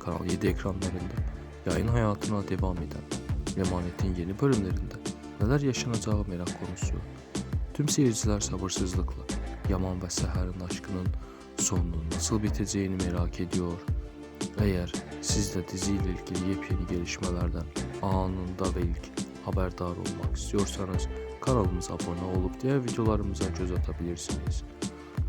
Kanal 7 ekranlarında yayın hayatına devam eden Emanet'in yeni bölümlerinde neler yaşanacağı merak konusu. Tüm seyirciler sabırsızlıkla Yaman ve Seher'in aşkının sonunun nasıl biteceğini merak ediyor. Eğer siz de diziyle ilgili yepyeni gelişmelerden anında ve ilk haberdar olmak istiyorsanız kanalımıza abone olup diğer videolarımıza göz atabilirsiniz.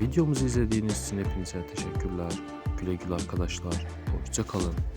Videomuzu izlediğiniz için hepinize teşekkürler. Güle güle arkadaşlar. Hoşçakalın.